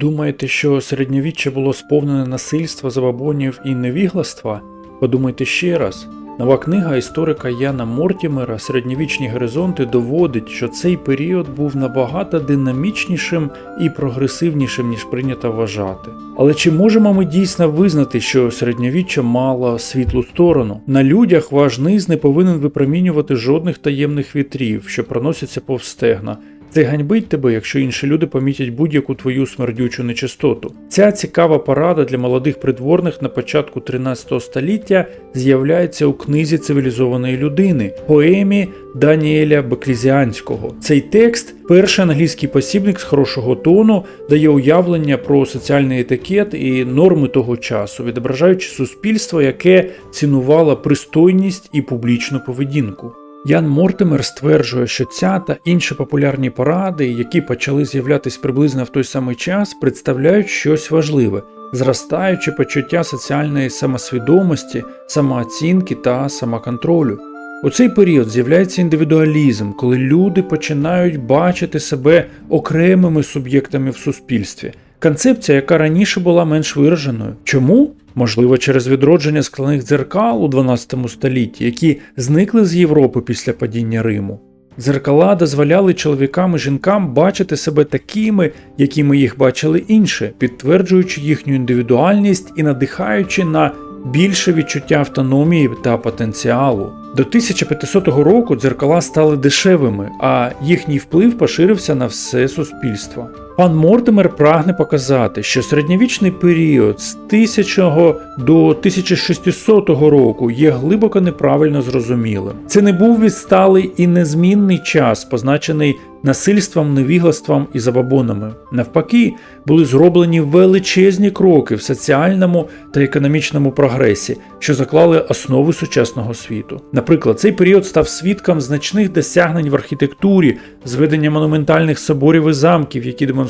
Думаєте, що середньовіччя було сповнене насильства, забабонів і невігластва? Подумайте ще раз. Нова книга історика Яна Мортімера Середньовічні горизонти доводить, що цей період був набагато динамічнішим і прогресивнішим, ніж прийнято вважати. Але чи можемо ми дійсно визнати, що середньовіччя мало світлу сторону? На людях ваш низ не повинен випромінювати жодних таємних вітрів, що проносяться повз Це ганьбить тебе, якщо інші люди помітять будь-яку твою смердючу нечистоту. Ця цікава порада для молодих придворних на початку 13 століття з'являється у книзі цивілізованої людини, поемі Даніеля Беклізіанського. Цей текст, перший англійський посібник з хорошого тону, дає уявлення про соціальний етикет і норми того часу, відображаючи суспільство, яке цінувало пристойність і публічну поведінку. Ян Мортимер стверджує, що ця та інші популярні поради, які почали з'являтись приблизно в той самий час, представляють щось важливе, зростаюче почуття соціальної самосвідомості, самооцінки та самоконтролю. У цей період з'являється індивідуалізм, коли люди починають бачити себе окремими суб'єктами в суспільстві. Концепція, яка раніше була менш вираженою. Чому? Можливо, через відродження скляних дзеркал у 12 столітті, які зникли з Європи після падіння Риму. Дзеркала дозволяли чоловікам і жінкам бачити себе такими, якими їх бачили інші, підтверджуючи їхню індивідуальність і надихаючи на більше відчуття автономії та потенціалу. До 1500 року дзеркала стали дешевими, а їхній вплив поширився на все суспільство. Пан Мортимер прагне показати, що середньовічний період з 1000 до 1600 року є глибоко неправильно зрозумілим. Це не був відсталий і незмінний час, позначений насильством, невіглаством і забабонами. Навпаки, були зроблені величезні кроки в соціальному та економічному прогресі, що заклали основи сучасного світу. Наприклад, цей період став свідком значних досягнень в архітектурі, зведення монументальних соборів і замків, які демонстрували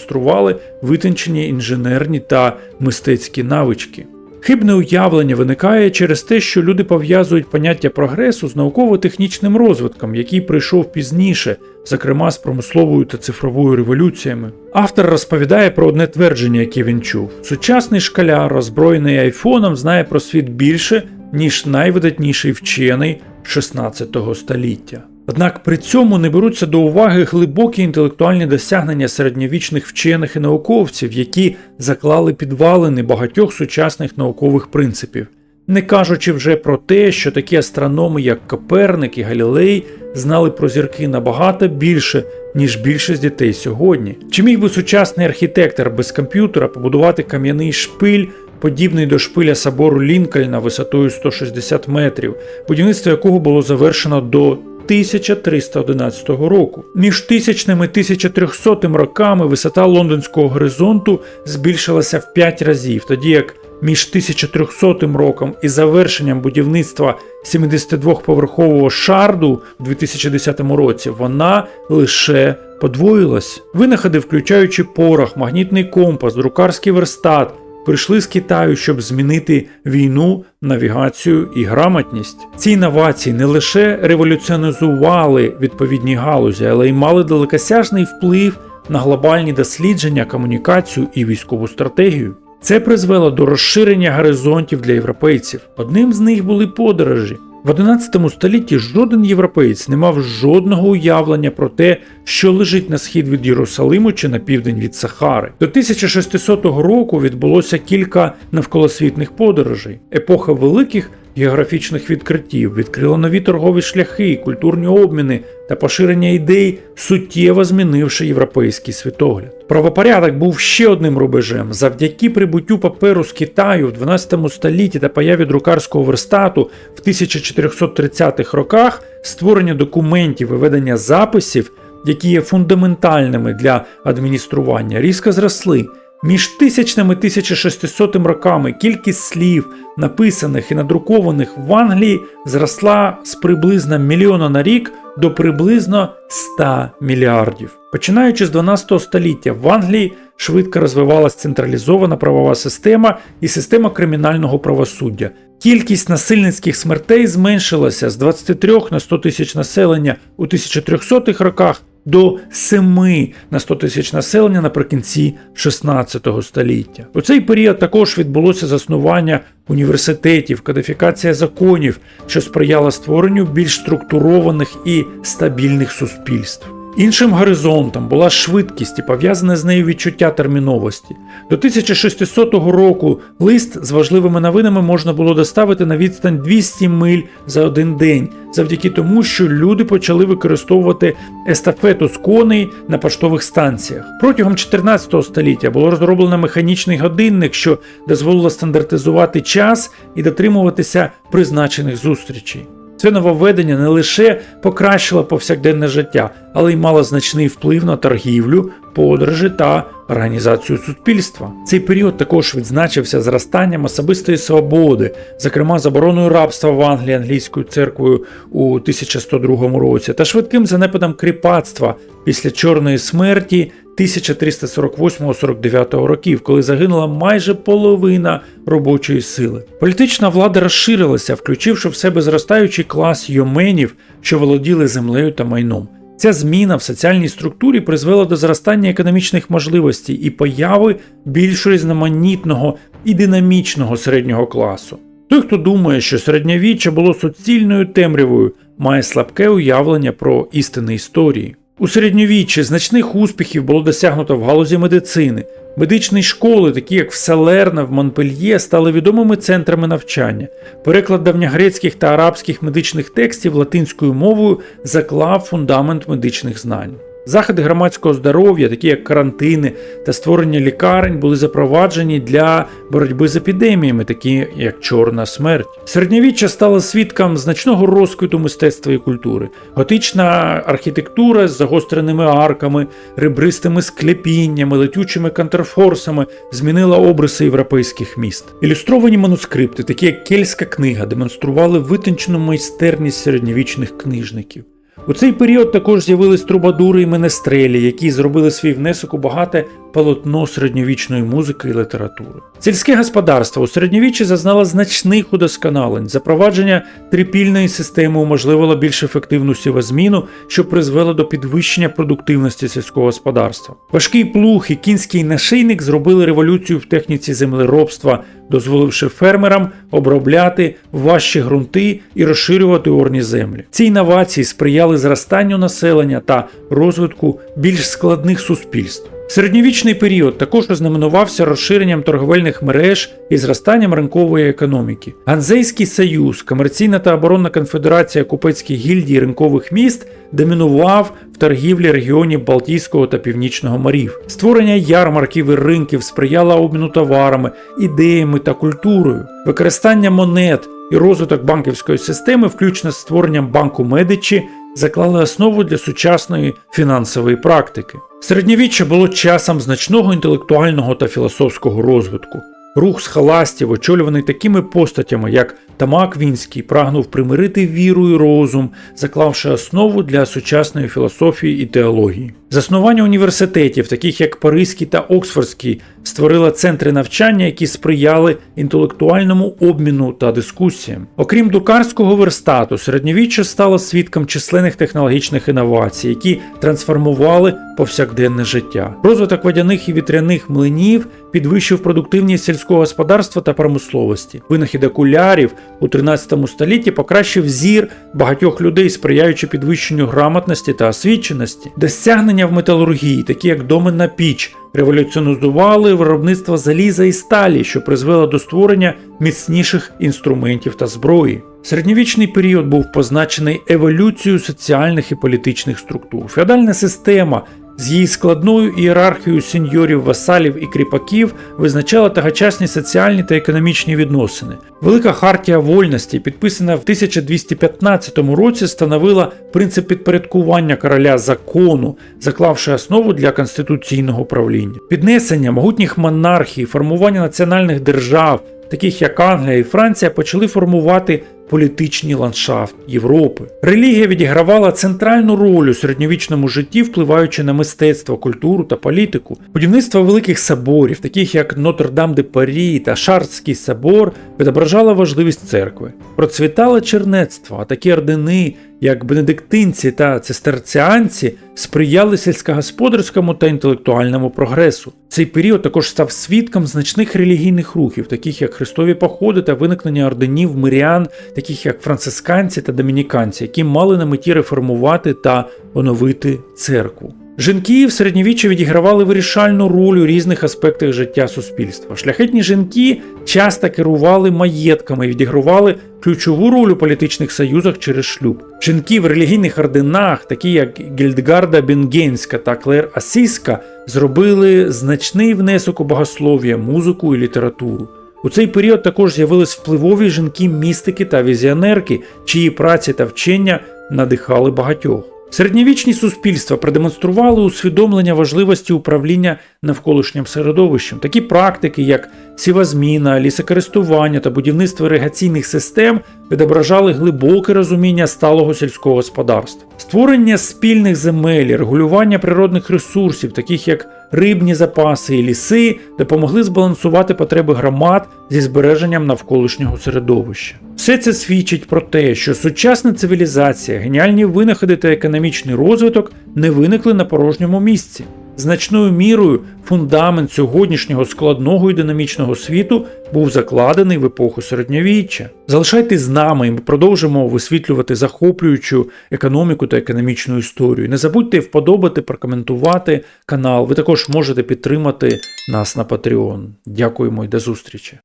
витончені інженерні та мистецькі навички. Хибне уявлення виникає через те, що люди пов'язують поняття прогресу з науково-технічним розвитком, який прийшов пізніше, зокрема з промисловою та цифровою революціями. Автор розповідає про одне твердження, яке він чув: сучасний шкаляр, озброєний айфоном, знає про світ більше, ніж найвидатніший вчений 16 століття. Однак при цьому не беруться до уваги глибокі інтелектуальні досягнення середньовічних вчених і науковців, які заклали підвалини багатьох сучасних наукових принципів, не кажучи вже про те, що такі астрономи, як Коперник і Галілей, знали про зірки набагато більше, ніж більшість дітей сьогодні. Чи міг би сучасний архітектор без комп'ютера побудувати кам'яний шпиль? Подібний до шпиля собору Лінкольна висотою 160 метрів, будівництво якого було завершено до 1311 року. Між 1000 і 1300 роками висота лондонського горизонту збільшилася в 5 разів, тоді як між 1300 роком і завершенням будівництва 72-поверхового шарду в 2010 році вона лише подвоїлась. Винаходи, включаючи порох, магнітний компас, друкарський верстат прийшли з Китаю, щоб змінити війну, навігацію і грамотність. Ці інновації не лише революціонізували відповідні галузі, але й мали далекосяжний вплив на глобальні дослідження, комунікацію і військову стратегію. Це призвело до розширення горизонтів для європейців. Одним з них були подорожі. В 11 столітті жоден європеєць не мав жодного уявлення про те, що лежить на схід від Єрусалиму чи на південь від Сахари. До 1600 року відбулося кілька навколосвітних подорожей. Епоха великих географічних відкриттів відкрила нові торгові шляхи, культурні обміни та поширення ідей, суттєво змінивши європейський світогляд. Правопорядок був ще одним рубежем. Завдяки прибуттю паперу з Китаю в 12 столітті та появі друкарського верстату в 1430-х роках створення документів і ведення записів, які є фундаментальними для адміністрування, різко зросли. Між 1000 і 1600 роками кількість слів, написаних і надрукованих в Англії, зросла з приблизно мільйона на рік до приблизно 100 мільярдів. Починаючи з 12 століття в Англії швидко розвивалась централізована правова система і система кримінального правосуддя. Кількість насильницьких смертей зменшилася з 23 на 100 тисяч населення у 1300-х роках до 7 на 100 тисяч населення наприкінці 16 століття. У цей період також відбулося заснування університетів, кодифікація законів, що сприяла створенню більш структурованих і стабільних суспільств. Іншим горизонтом була швидкість і пов'язане з нею відчуття терміновості. До 1600 року лист з важливими новинами можна було доставити на відстань 200 миль за один день, завдяки тому, що люди почали використовувати естафету з коней на поштових станціях. Протягом 14 століття було розроблено механічний годинник, що дозволило стандартизувати час і дотримуватися призначених зустрічей. Це нововведення не лише покращило повсякденне життя, але й мало значний вплив на торгівлю, подорожі та організацію суспільства. Цей період також відзначився зростанням особистої свободи, зокрема забороною рабства в Англії англійською церквою у 1102 році, та швидким занепадом кріпацтва після Чорної смерті 1348-49 років, коли загинула майже половина робочої сили. Політична влада розширилася, включивши в себе зростаючий клас йоменів, що володіли землею та майном. Ця зміна в соціальній структурі призвела до зростання економічних можливостей і появи більш різноманітного і динамічного середнього класу. Той, хто думає, що середньовіччя було суцільною темрявою, має слабке уявлення про істини історії. У середньовіччі значних успіхів було досягнуто в галузі медицини. Медичні школи, такі як в Салерна, в Монпельє, стали відомими центрами навчання. Переклад давньогрецьких та арабських медичних текстів латинською мовою заклав фундамент медичних знань. Заходи громадського здоров'я, такі як карантини та створення лікарень, були запроваджені для боротьби з епідеміями, такі як Чорна смерть. Середньовіччя стало свідком значного розквіту мистецтва і культури. Готична архітектура з загостреними арками, ребристими склепіннями, летючими контрфорсами змінила обриси європейських міст. Ілюстровані манускрипти, такі як Кельська книга, демонстрували витончену майстерність середньовічних книжників. У цей період також з'явились трубадури і менестрелі, які зробили свій внесок у багате полотно середньовічної музики і літератури. Сільське господарство у середньовіччі зазнало значних удосконалень. Запровадження трипільної системи уможливило більш ефективну сівозміну, що призвело до підвищення продуктивності сільського господарства. Важкий плуг і кінський нашийник зробили революцію в техніці землеробства, дозволивши фермерам обробляти важчі ґрунти і розширювати орні землі. Ці інновації сприяли зростанню населення та розвитку більш складних суспільств. Середньовічний період також ознаменувався розширенням торговельних мереж і зростанням ринкової економіки. Ганзейський союз, комерційна та оборонна конфедерація купецьких гільдій ринкових міст домінував торгівлі регіонів Балтійського та Північного морів. Створення ярмарків і ринків сприяло обміну товарами, ідеями та культурою, використання монет і розвиток банківської системи, включно з створенням банку Медичі, заклали основу для сучасної фінансової практики. Середньовіччя було часом значного інтелектуального та філософського розвитку. Рух схоластів, очолюваний такими постатями, як Тамак Вінський, прагнув примирити віру і розум, заклавши основу для сучасної філософії і теології. Заснування університетів, таких як Паризький та Оксфордський, створило центри навчання, які сприяли інтелектуальному обміну та дискусіям. Окрім друкарського верстату, середньовіччя стало свідком численних технологічних інновацій, які трансформували повсякденне життя. Розвиток водяних і вітряних млинів підвищив продуктивність сільського господарства та промисловості. Винахід окулярів у 13 столітті покращив зір багатьох людей, сприяючи підвищенню грамотності та освіченості. Досягнення в металургії, такі як доменна піч, революціонізували виробництво заліза і сталі, що призвело до створення міцніших інструментів та зброї. Середньовічний період був позначений еволюцією соціальних і політичних структур. Феодальна система з її складною ієрархією сеньорів, васалів і кріпаків визначала тогочасні соціальні та економічні відносини. Велика хартія вольності, підписана в 1215 році, становила принцип підпорядкування короля закону, заклавши основу для конституційного правління. Піднесення могутніх монархій, формування національних держав, таких як Англія і Франція, почали формувати політичний ландшафт Європи. Релігія відігравала центральну роль у середньовічному житті, впливаючи на мистецтво, культуру та політику. Будівництво великих соборів, таких як Нотр-Дам де Парі та Шарцький собор, відображало важливість церкви. Процвітало чернецтво, а такі ордени, як бенедиктинці та цистерціанці сприяли сільськогосподарському та інтелектуальному прогресу. Цей період також став свідком значних релігійних рухів, таких як хрестові походи та виникнення орденів мирян, таких як францисканці та домініканці, які мали на меті реформувати та оновити церкву. Жінки в середньовіччі відігравали вирішальну роль у різних аспектах життя суспільства. Шляхетні жінки часто керували маєтками і відігравали ключову роль у політичних союзах через шлюб. Жінки в релігійних орденах, такі як Гільдгарда Бенгенська та Клер Асіська, зробили значний внесок у богослов'я, музику і літературу. У цей період також з'явились впливові жінки-містики та візіонерки, чиї праці та вчення надихали багатьох. Середньовічні суспільства продемонстрували усвідомлення важливості управління навколишнім середовищем. Такі практики, як сівозміна, лісокористування та будівництво іригаційних систем, відображали глибоке розуміння сталого сільського господарства. Створення спільних земель, регулювання природних ресурсів, таких як рибні запаси і ліси, допомогли збалансувати потреби громад зі збереженням навколишнього середовища. Все це свідчить про те, що сучасна цивілізація, геніальні винаходи та економічний розвиток не виникли на порожньому місці. Значною мірою фундамент сьогоднішнього складного і динамічного світу був закладений в епоху середньовіччя. Залишайтесь з нами, і ми продовжимо висвітлювати захоплюючу економіку та економічну історію. Не забудьте вподобати, прокоментувати канал. Ви також можете підтримати нас на Patreon. Дякуємо і до зустрічі!